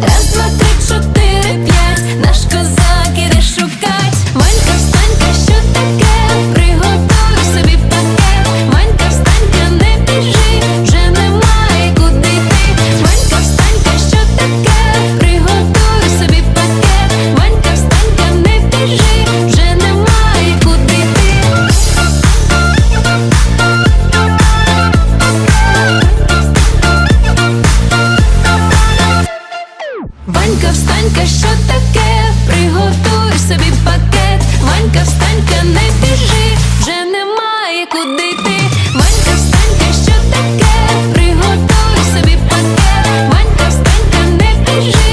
Раз, Ванька, що таке? Приготуй собі пакет, Ванька, встанька, не біжи, вже немає куди йти. Ванька, встанька, що таке? Приготуй собі пакет, Ванька, встанька, не біжи.